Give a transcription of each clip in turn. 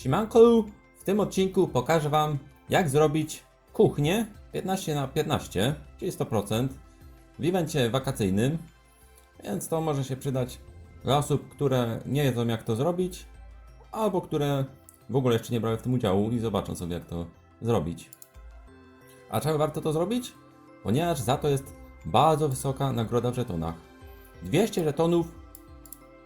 Siemanko, w tym odcinku pokażę Wam jak zrobić kuchnię 15 na 15 czyli 100% w evencie wakacyjnym, więc to może się przydać dla osób, które nie wiedzą jak to zrobić, albo które w ogóle jeszcze nie brały w tym udziału i zobaczą sobie jak to zrobić. A czemu warto to zrobić? Ponieważ za to jest bardzo wysoka nagroda w żetonach. 200 żetonów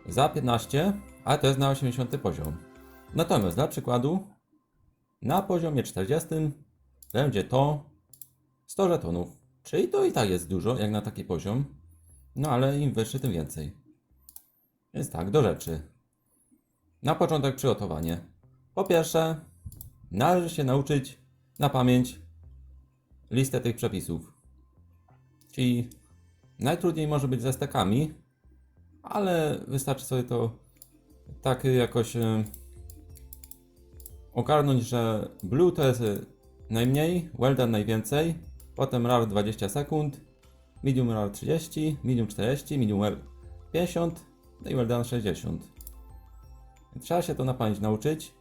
za 15, ale to jest na 80 poziom. Natomiast dla przykładu, na poziomie 40 będzie to 100 żetonów. Czyli to i tak jest dużo, jak na taki poziom. No ale im wyższy, tym więcej. Więc tak, do rzeczy. Na początek przygotowanie. Po pierwsze, należy się nauczyć na pamięć listę tych przepisów. Czyli najtrudniej może być ze stekami, ale wystarczy sobie to tak jakoś e, ogarnąć, że blue to jest e, najmniej, well done najwięcej, potem rar 20 sekund, medium rar 30, medium 40, medium well 50, no i well done 60. Trzeba się to na pamięć nauczyć,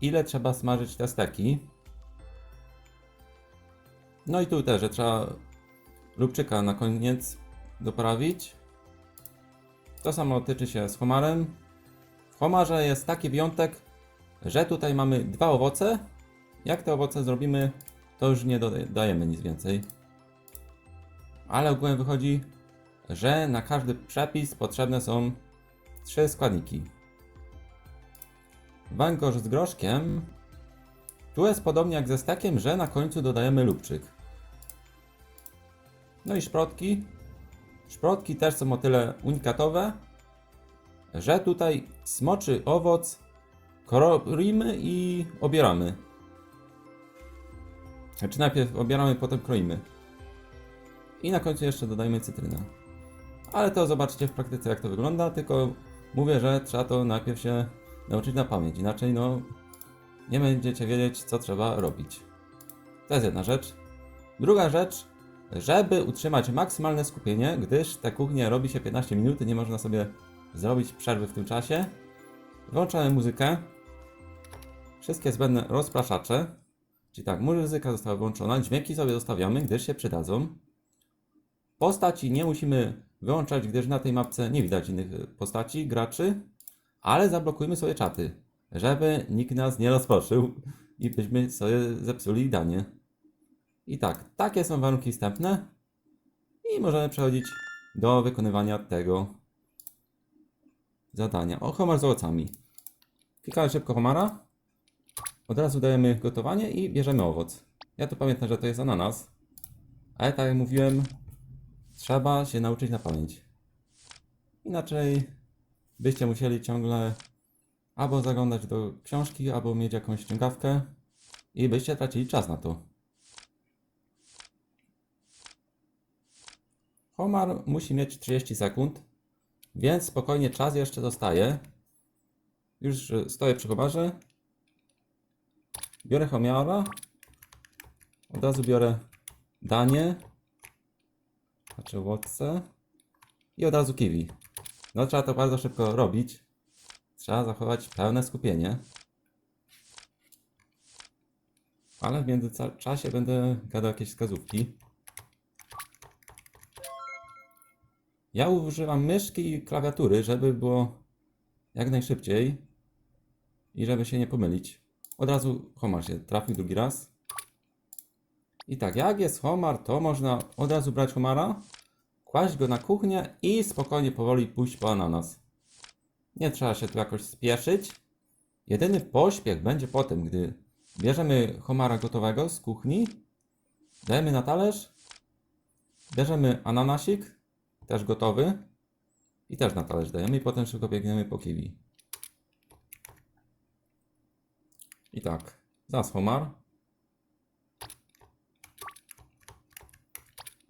ile trzeba smażyć te steki. No i tu też, że trzeba lubczyka na koniec doprawić. To samo tyczy się z homarem. W homarze jest taki wyjątek, że tutaj mamy dwa owoce. Jak te owoce zrobimy, to już nie dodajemy nic więcej. Ale ogółem wychodzi, że na każdy przepis potrzebne są trzy składniki. Węgorz z groszkiem. Tu jest podobnie jak ze stekiem, że na końcu dodajemy lubczyk. No i szprotki. Szprotki też są o tyle unikatowe, że tutaj smoczy owoc kroimy i obieramy. Znaczy najpierw obieramy, potem kroimy. I na końcu jeszcze dodajemy cytrynę. Ale to zobaczcie w praktyce jak to wygląda, tylko mówię, że trzeba to najpierw się nauczyć na pamięć, inaczej no nie będziecie wiedzieć co trzeba robić. To jest jedna rzecz. Druga rzecz, żeby utrzymać maksymalne skupienie, gdyż te kuchnie robi się 15 minut, nie można sobie zrobić przerwy w tym czasie. Włączamy muzykę. Wszystkie zbędne rozpraszacze. Czyli tak, muzyka została włączona, dźwięki sobie zostawiamy, gdyż się przydadzą. Postaci nie musimy wyłączać, gdyż na tej mapce nie widać innych postaci, graczy, ale zablokujmy sobie czaty, żeby nikt nas nie rozproszył i byśmy sobie zepsuli danie. I tak, takie są warunki wstępne i możemy przechodzić do wykonywania tego zadania. O, homar z owocami. Klikamy szybko homara, od razu dajemy gotowanie i bierzemy owoc. Ja tu pamiętam, że to jest ananas, ale tak jak mówiłem, trzeba się nauczyć na pamięć. Inaczej byście musieli ciągle albo zaglądać do książki, albo mieć jakąś ściągawkę i byście tracili czas na to. Homar musi mieć 30 sekund, więc spokojnie czas jeszcze zostaje. Już stoję przy homarze. Biorę homara. Od razu biorę danie. Znaczy owoce. I od razu kiwi. No trzeba to bardzo szybko robić. Trzeba zachować pełne skupienie. Ale w międzyczasie będę gadał jakieś wskazówki. Ja używam myszki i klawiatury, żeby było jak najszybciej i żeby się nie pomylić. Od razu homar się trafił drugi raz. I tak, jak jest homar, to można od razu brać homara, kłaść go na kuchnię i spokojnie, powoli pójść po ananas. Nie trzeba się tu jakoś spieszyć. Jedyny pośpiech będzie po tym, gdy bierzemy homara gotowego z kuchni, dajemy na talerz, bierzemy ananasik, też gotowy. I też na talerz dajemy i potem szybko biegniemy po kiwi. I tak, zaraz homar.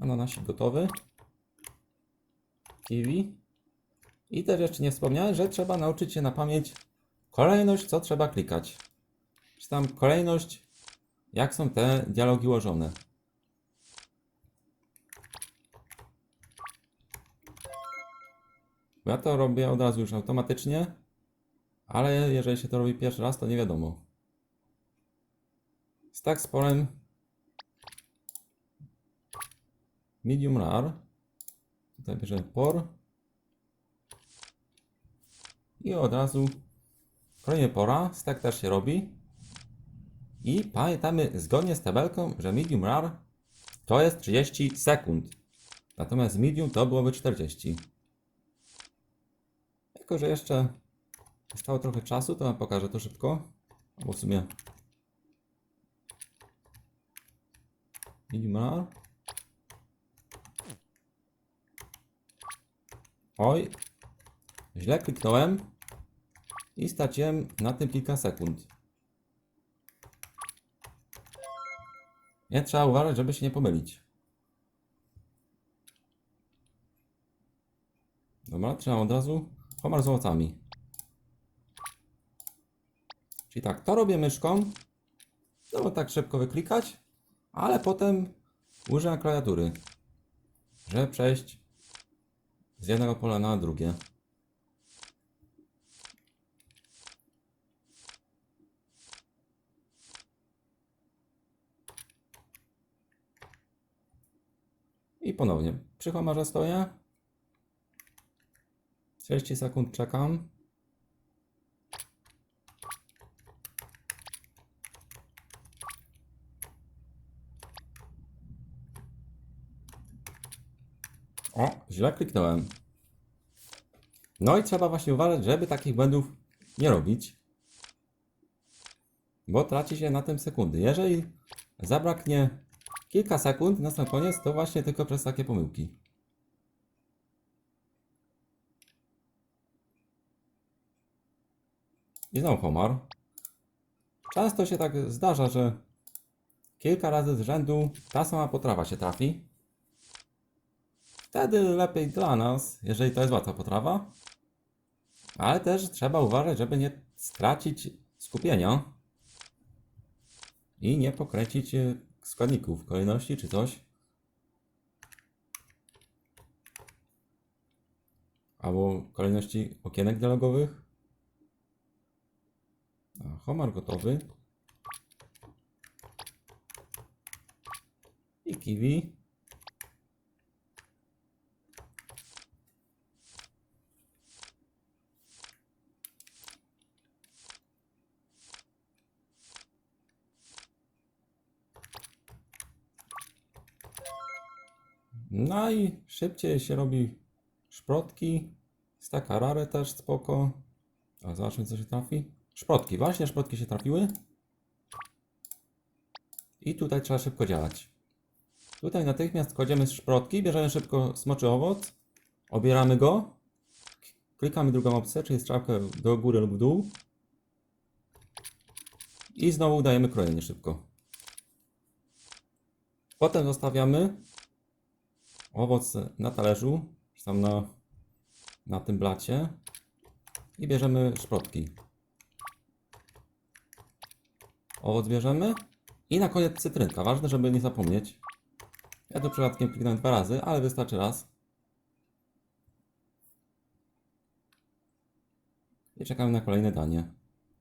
Ananasik gotowy. Kiwi. I też jeszcze nie wspomniałem, że trzeba nauczyć się na pamięć kolejność, co trzeba klikać. Czy tam kolejność, jak są te dialogi ułożone. Ja to robię od razu już automatycznie, Ale jeżeli się to robi pierwszy raz, to nie wiadomo. Z tak sporem medium rare. Tutaj bierzemy por. I od razu kolejny pora. Stack też się robi. I pamiętamy zgodnie z tabelką, że medium rare to jest 30 sekund. Natomiast medium to byłoby 40. Jako, że jeszcze zostało trochę czasu, to wam pokażę to szybko. Albo w sumie rare. Oj, źle kliknąłem i straciłem na tym kilka sekund. Nie trzeba uważać, żeby się nie pomylić. Dobra, trzymam od razu homar z owocami. Czyli tak, to robię myszką, żeby tak szybko wyklikać, ale potem używam klawiatury, żeby przejść z jednego pola na drugie. I ponownie przy homarze stoję. 30 sekund czekam. O, źle kliknąłem. No i trzeba właśnie uważać, żeby takich błędów nie robić. Bo traci się na tym sekundy. Jeżeli zabraknie kilka sekund na sam koniec, to właśnie tylko przez takie pomyłki. I znowu homar. Często się tak zdarza, że kilka razy z rzędu ta sama potrawa się trafi. Wtedy lepiej dla nas, jeżeli to jest łatwa potrawa. Ale też trzeba uważać, żeby nie stracić skupienia i nie pokręcić e, składników, kolejności czy coś. Albo kolejności okienek dialogowych. A, Homar gotowy. I kiwi. No i szybciej się robi szprotki. Staka rare też spoko. A zobaczmy co się trafi. Szprotki, właśnie szprotki się trafiły. I tutaj trzeba szybko działać. Tutaj natychmiast kładziemy szprotki, bierzemy szybko smoczy owoc, obieramy go, klikamy drugą opcję, czyli strzałkę do góry lub w dół i znowu dajemy krojenie szybko. Potem zostawiamy owoc na talerzu, czy tam na, na tym blacie i bierzemy szprotki. Owoc bierzemy i na koniec cytrynka. Ważne, żeby nie zapomnieć. Ja tu przypadkiem kliknąłem dwa razy, ale wystarczy raz. I czekamy na kolejne danie.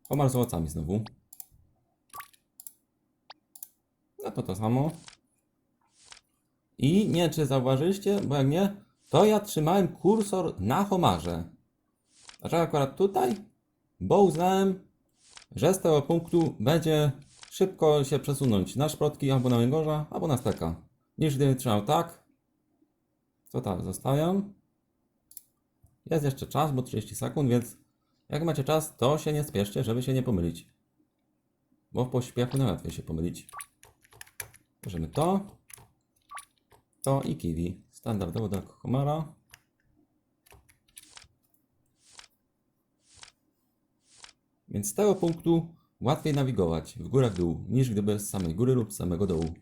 Homar z owocami znowu. No to to samo. I nie czy zauważyliście, bo jak nie, to ja trzymałem kursor na homarze. Dlaczego akurat tutaj? Bo uznałem, że z tego punktu będzie szybko się przesunąć na szprotki albo na węgorza, albo na steka. Niż gdybym trzymał tak, to tak, zostają. Jest jeszcze czas, bo 30 sekund, więc jak macie czas, to się nie spieszcie, żeby się nie pomylić. Bo w pośpiechu najłatwiej się pomylić. Bierzemy to, to i kiwi. Standardowo do komara. Więc z tego punktu łatwiej nawigować w górę w dół, niż gdyby z samej góry lub z samego dołu.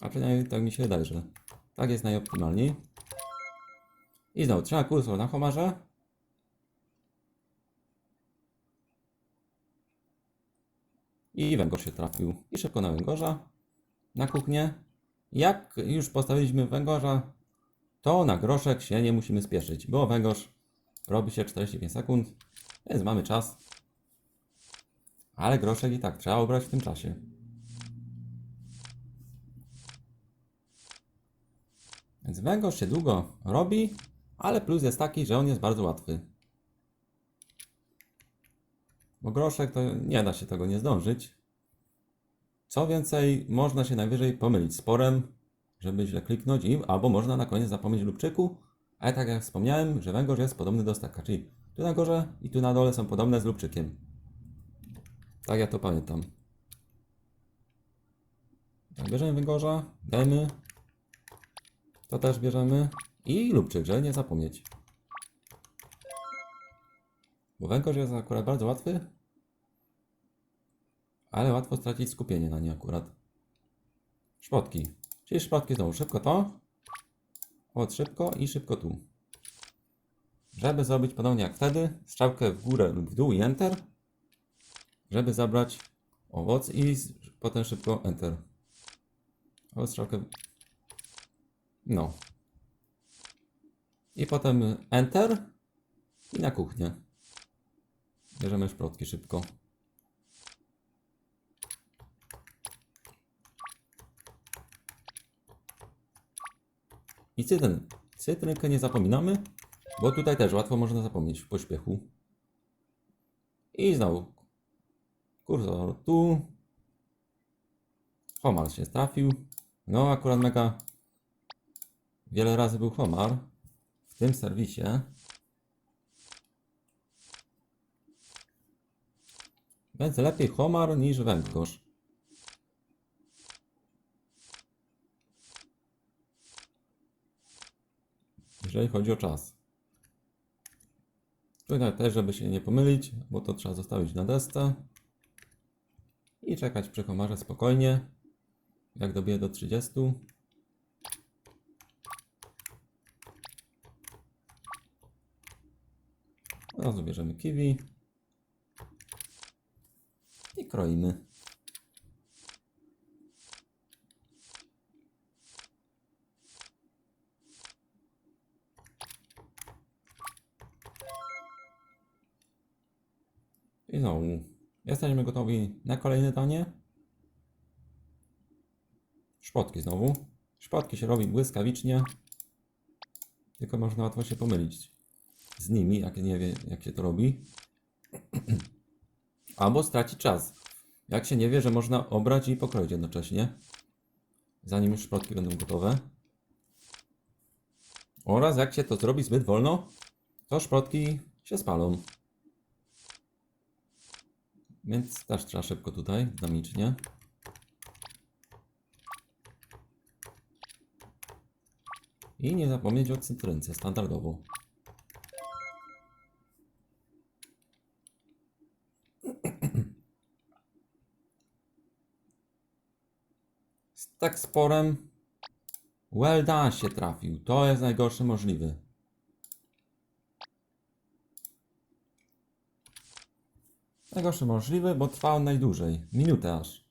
A przynajmniej tak mi się wydaje, że tak jest najoptymalniej. I znowu trzeba kursor na homarze. I węgorz się trafił. I szybko na węgorza. Na kuchnię. Jak już postawiliśmy węgorza, to na groszek się nie musimy spieszyć, bo węgorz robi się 45 sekund, więc mamy czas Ale groszek i tak trzeba obrać w tym czasie. Więc węgorz się długo robi, ale plus jest taki, że on jest bardzo łatwy. Bo groszek to nie da się tego nie zdążyć. Co więcej, można się najwyżej pomylić sporem, żeby źle kliknąć, i, albo można na koniec zapomnieć lubczyku, ale tak jak wspomniałem, że węgorz jest podobny do staka, czyli tu na górze i tu na dole są podobne z lubczykiem. Tak ja to pamiętam. Tak, bierzemy węgorza, dajmy. To też bierzemy. I lubczyk, żeby nie zapomnieć. Bo węgorz jest akurat bardzo łatwy. Ale łatwo stracić skupienie na nie akurat. Szpotki. Czyli szpotki znowu szybko to. Od szybko i szybko tu. Żeby zrobić podobnie jak wtedy, strzałkę w górę lub w dół i Enter. Żeby zabrać owoc i potem szybko Enter. O, strzałkę. No. I potem Enter i na kuchnię. Bierzemy szprotki szybko. I cytryn. Cytrynkę nie zapominamy, bo tutaj też łatwo można zapomnieć w pośpiechu. I znowu kursor tu. Homar się trafił. No akurat mega wiele razy był homar w tym serwisie. Więc lepiej homar niż węgorz. Jeżeli chodzi o czas. Tutaj też, żeby się nie pomylić, bo to trzeba zostawić na desce i czekać przy komarze spokojnie, jak dobiję do 30. Od bierzemy kiwi i kroimy. I znowu, jesteśmy gotowi na kolejne danie. Szpotki znowu. Szpotki się robi błyskawicznie. Tylko można łatwo się pomylić z nimi, jak nie wie, jak się to robi. Albo stracić czas. Jak się nie wie, że można obrać i pokroić jednocześnie. Zanim już szprotki będą gotowe. Oraz jak się to zrobi zbyt wolno, to szprotki się spalą. Więc też trzeba szybko tutaj, dynamicznie. I nie zapomnieć o cytrynce standardowo. Z tak sporem Well done się trafił. To jest najgorszy możliwy. Najgorszy możliwy, bo trwał najdłużej. Minutę aż.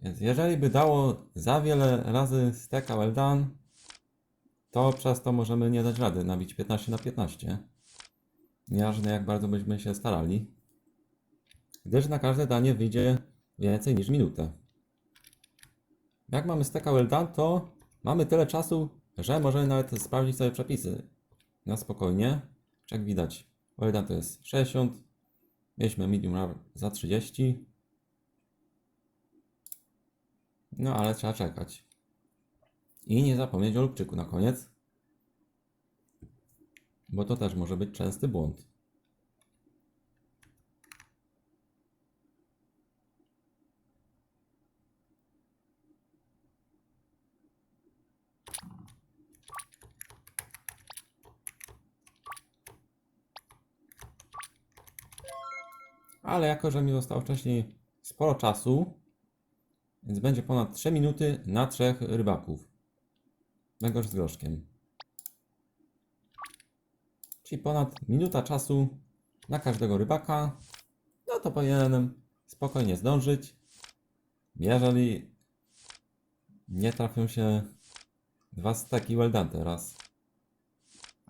Więc jeżeli by dało za wiele razy steka well done, to przez to możemy nie dać rady nabić 15 na 15. Nieważne jak bardzo byśmy się starali. Gdyż na każde danie wyjdzie więcej niż minutę. Jak mamy steka well done, to mamy tyle czasu, że możemy nawet sprawdzić sobie przepisy na spokojnie. Jak widać, well done to jest 60, Mieliśmy medium rare za 30. No ale trzeba czekać. I nie zapomnieć o lubczyku na koniec. Bo to też może być częsty błąd. Ale jako, że mi zostało wcześniej sporo czasu, więc będzie ponad 3 minuty na trzech rybaków. Węgorz z groszkiem. Czyli ponad minuta czasu na każdego rybaka. No to powinienem spokojnie zdążyć. Jeżeli nie trafią się dwa steki well done teraz.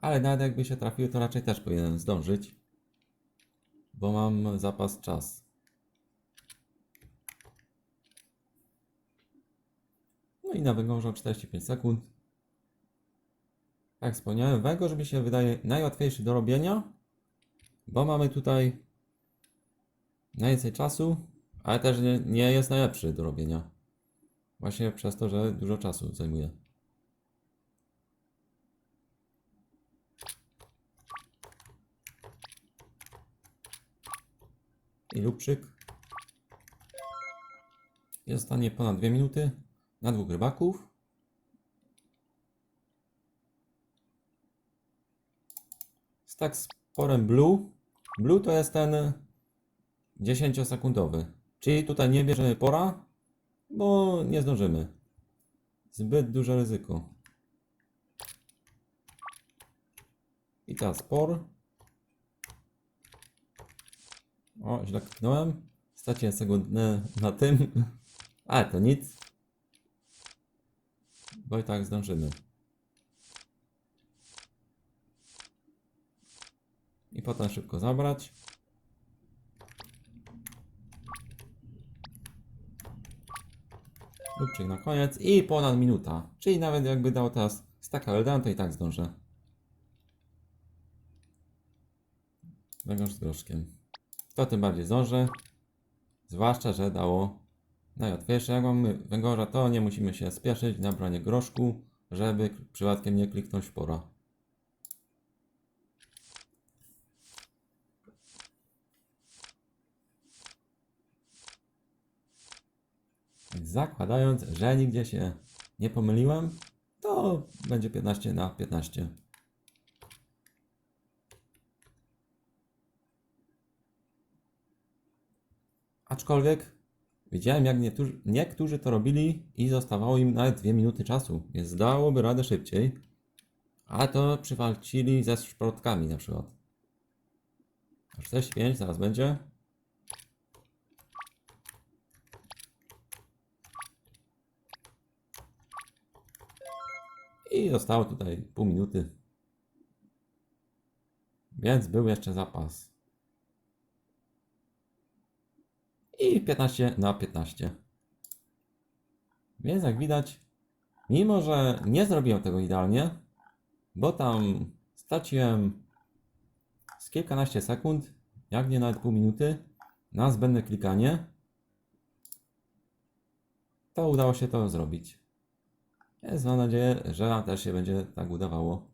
Ale nawet jakby się trafiły, to raczej też powinienem zdążyć bo mam zapas czas. No i na węgorza 45 sekund. Jak wspomniałem, węgorz mi się wydaje najłatwiejszy do robienia, bo mamy tutaj najwięcej czasu, ale też nie, nie jest najlepszy do robienia. Właśnie przez to, że dużo czasu zajmuje. I lubczyk. Zostanie ponad 2 minuty na dwóch rybaków. Z tak sporem blue. Blue to jest ten 10-sekundowy. Czyli tutaj nie bierzemy pora, bo nie zdążymy. Zbyt duże ryzyko. I teraz por. O, źle kliknąłem. Straciłem sekundę na tym. Ale to nic. Bo i tak zdążymy. I potem szybko zabrać. Lubczyk na koniec i ponad minuta. Czyli nawet jakby dał teraz staka Eldan, to i tak zdążę. Węgorz z groszkiem. To tym bardziej zdążę. Zwłaszcza, że dało najłatwiejsze. Jak mamy węgorza, to nie musimy się spieszyć na branie groszku, żeby przypadkiem nie kliknąć pora. Zakładając, że nigdzie się nie pomyliłem, to będzie 15 na 15. Aczkolwiek widziałem, jak niektórzy, niektórzy to robili i zostawało im nawet 2 minuty czasu, więc dałoby radę szybciej. A to przywalczyli ze szprotkami na przykład. 45 zaraz będzie. I zostało tutaj pół minuty. Więc był jeszcze zapas. I 15 na 15. Więc jak widać, mimo że nie zrobiłem tego idealnie, bo tam straciłem z kilkanaście sekund, jak nie nawet pół minuty, na zbędne klikanie, to udało się to zrobić. Więc mam nadzieję, że też się będzie tak udawało.